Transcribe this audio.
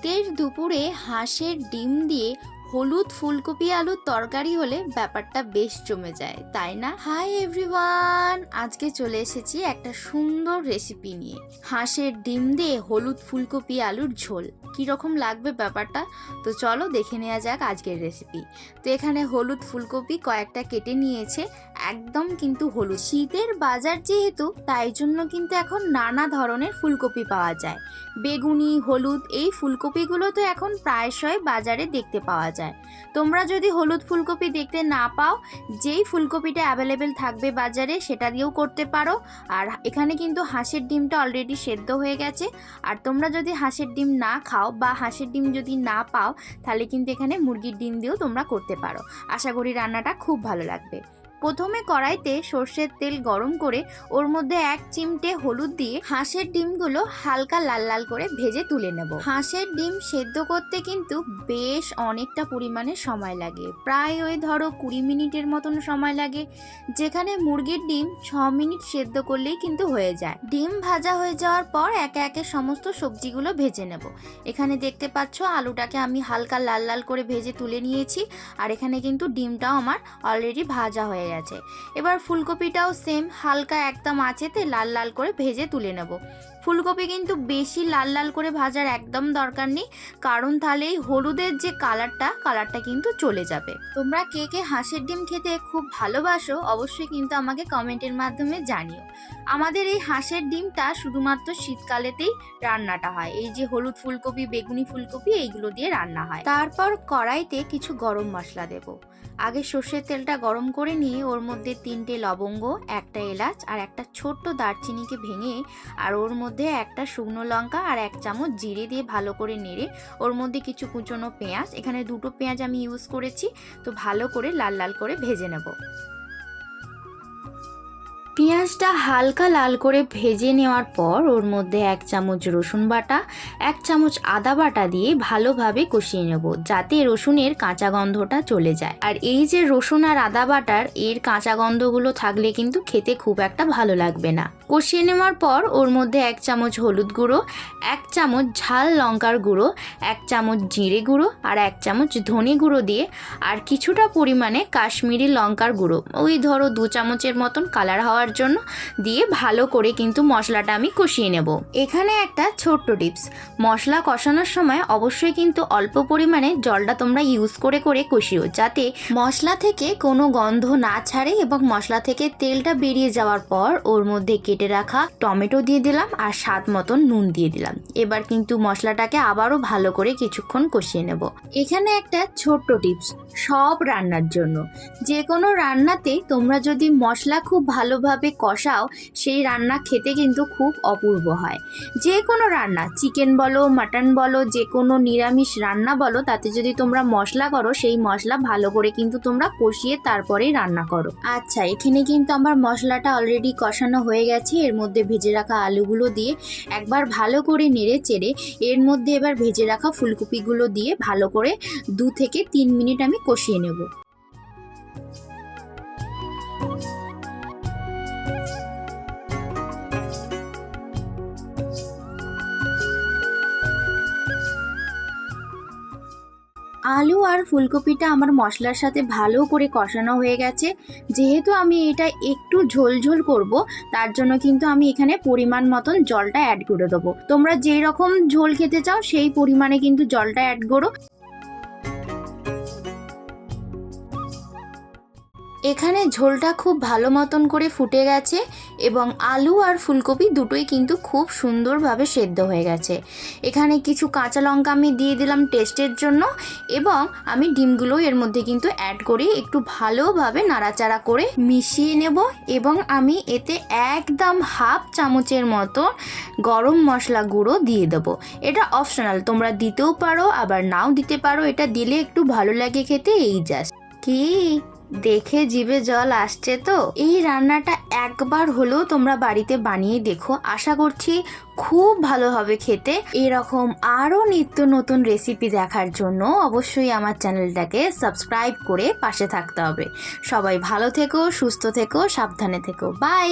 শীতের দুপুরে হাঁসের ডিম দিয়ে হলুদ ফুলকপি আলুর তরকারি হলে ব্যাপারটা বেশ জমে যায়, তাই না? হাই এভরিওয়ান আজকে চলে এসেছি একটা সুন্দর রেসিপি নিয়ে। হাঁসের ডিম দিয়ে হলুদ ফুলকপি আলুর ঝোল। কীরকম লাগবে ব্যাপারটা? তো চলো দেখে নেওয়া যাক আজকের রেসিপি তো এখানে হলুদ ফুলকপি কয়েকটা কেটে নিয়েছে, একদম কিন্তু হলুদ। শীতের বাজার যেহেতু, তাই জন্য কিন্তু এখন নানা ধরনের ফুলকপি পাওয়া যায়। বেগুনি, হলুদ, এই ফুলকপিগুলো তো এখন প্রায়শই বাজারে দেখতে পাওয়া যায়। তোমরা যদি হলুদ ফুলকপি দেখতে না পাও, যেই ফুলকপিটা অ্যাভেলেবেল থাকবে বাজারে সেটা দিয়েও করতে পারো। আর এখানে কিন্তু হাঁসের ডিমটা অলরেডি সেদ্ধ হয়ে গেছে। আর তোমরা যদি হাঁসের ডিম না খাও বা হাঁসের ডিম যদি না পাও, তাহলে কিন্তু এখানে মুরগির ডিম দিয়েও তোমরা করতে পারো। আশা করি রান্নাটা খুব ভালো লাগবে। প্রথমে কড়াইতে সর্ষের তেল গরম করে ওর মধ্যে এক চিমটে হলুদ দিয়ে হাঁসের ডিমগুলো হালকা লাল লাল করে ভেজে তুলে নেব। হাঁসের ডিম সেদ্ধ করতে কিন্তু বেশ অনেকটা পরিমাণে সময় লাগে। প্রায় ওই ধরো কুড়ি মিনিটের মতন সময় লাগে, যেখানে মুরগির ডিম ছ মিনিট সেদ্ধ করলেই কিন্তু হয়ে যায়। ডিম ভাজা হয়ে যাওয়ার পর একে একে সমস্ত সবজিগুলো ভেজে নেব। এখানে দেখতে পাচ্ছ আলুটাকে আমি হালকা লাল লাল করে ভেজে তুলে নিয়েছি, আর এখানে কিন্তু ডিমটাও আমার অলরেডি ভাজা হয়ে গেছে এবার ফুলকপিটাও সেম হালকা একদম আঁচেতে লাল লাল করে ভেজে তুলে নেব। ফুলকপি কিন্তু বেশি লাল লাল করে ভাজার একদম দরকার নেই। কারণ তাহলে এই হলুদের যে কালারটা কালারটা কিন্তু চলে যাবে। তোমরা কে কে হাঁসের ডিম খেতে খুব ভালোবাসো, অবশ্যই কিন্তু আমাকে কমেন্টের মাধ্যমে জানিও। আমাদের এই হাঁসের ডিমটা শুধুমাত্র শীতকালেতেই রান্নাটা হয়। এই যে হলুদ ফুলকপি, বেগুনি ফুলকপি, এইগুলো দিয়ে রান্না হয়। তারপর কড়াইতে কিছু গরম মশলা দেবো। আগে সর্ষের তেলটা গরম করে নিয়ে ওর মধ্যে তিনটে লবঙ্গ, একটা এলাচ আর একটা ছোট্ট দারচিনিকে ভেঙে আর ওর মধ্যে একটা শুকনো লঙ্কা আর এক চামচ জিরে দিয়ে ভালো করে নেড়ে, ওর মধ্যে কিছু কুচনো পেঁয়াজ, এখানে দুটো পেঁয়াজ আমি ইউজ করেছি, তো ভালো করে লাল লাল করে ভেজে নেব। পেঁয়াজটা হালকা লাল করে ভেজে নেওয়ার পর ওর মধ্যে এক চামচ রসুন বাটা, এক চামচ আদা বাটা দিয়ে ভালোভাবে কষিয়ে নেব, যাতে রসুনের কাঁচা গন্ধটা চলে যায়। আর এই যে রসুন আর আদা বাটার, এর কাঁচা গন্ধগুলো থাকলে কিন্তু খেতে খুব একটা ভালো লাগবে না। কষিয়ে নেওয়ার পর ওর মধ্যে এক চামচ হলুদ গুঁড়ো, এক চামচ ঝাল লঙ্কার গুঁড়ো, এক চামচ জিরে গুঁড়ো আর এক চামচ ধনে গুঁড়ো দিয়ে আর কিছুটা পরিমাণে কাশ্মীরি লঙ্কার গুঁড়ো। ওই ধরো দু চামচের মতন কালার হওয়ার জন্য দিয়ে ভালো করে কিন্তু মশলাটা আমি কষিয়ে নেব। এখানে একটা ছোট্ট টিপস মশলা কষানোর সময় অবশ্যই কিন্তু অল্প পরিমাণে জলটা তোমরা ইউজ করে করে কষিও যাতে মশলা থেকে কোনো গন্ধ না ছাড়ে এবং মশলা থেকে তেলটা বেরিয়ে যাওয়ার পর ওর মধ্যে কেটে রাখা টমেটো দিয়ে দিলাম আর স্বাদ মতন নুন দিয়ে দিলাম। এবার কিন্তু মশলাটাকে আবারও ভালো করে কিছুক্ষণ কষিয়ে নেব। এখানে একটা ছোট্ট টিপস, সব রান্নার জন্য। যে কোনো রান্নাতে তোমরা যদি মশলা খুব ভালোভাবে কষাও, সেই রান্না খেতে কিন্তু খুব অপূর্ব হয়। যে কোনো রান্না, চিকেন বলো, মাটন বলো যে কোনো নিরামিষ রান্না বলো, তাতে যদি তোমরা মশলা করো, সেই মশলা ভালো করে কিন্তু তোমরা কষিয়ে তারপরেই রান্না করো। আচ্ছা এখানে কিন্তু আমার মশলাটা অলরেডি কষানো হয়ে গেছে। এর মধ্যে ভেজে রাখা আলুগুলো দিয়ে একবার ভালো করে নেড়ে চেড়ে, এর মধ্যে এবার ভেজে রাখা ফুলকপিগুলো দিয়ে ভালো করে দু থেকে তিন মিনিট আমি কষিয়ে নেব। আলু আর ফুলকপিটা আমার মশলার সাথে ভালো করে কষানো হয়ে গেছে। যেহেতু আমি এটা একটু ঝোল ঝোল করব, তার জন্য কিন্তু আমি এখানে পরিমাণ মতন জলটা অ্যাড করে দেবো। তোমরা যেই রকম ঝোল খেতে চাও, সেই পরিমাণে কিন্তু জলটা অ্যাড করো। এখানে ঝোলটা খুব ভালো মতন করে ফুটে গেছে এবং আলু আর ফুলকপি দুটোই কিন্তু খুব সুন্দরভাবে সেদ্ধ হয়ে গেছে। এখানে কিছু কাঁচা লঙ্কা আমি দিয়ে দিলাম টেস্টের জন্য এবং আমি ডিমগুলো এর মধ্যে কিন্তু অ্যাড করে একটু ভালোভাবে নাড়াচাড়া করে মিশিয়ে নেব এবং আমি এতে একদম হাফ চামচের মতো গরম মশলা গুঁড়ো দিয়ে দেবো। এটা অপশনাল তোমরা দিতেও পারো, আবার নাও দিতে পারো, এটা দিলে একটু ভালো লাগে খেতে, এই জাস্ট কি? দেখে জিভে জল আসছে তো? এই রান্নাটা একবার হলেও তোমরা বাড়িতে বানিয়ে দেখো। আশা করছি খুব ভালো হবে খেতে। এরকম আরও নিত্য নতুন রেসিপি দেখার জন্য অবশ্যই আমার চ্যানেলটাকে সাবস্ক্রাইব করে পাশে থাকতে হবে। সবাই ভালো থেকো, সুস্থ থেকো, সাবধানে থেকো। বাই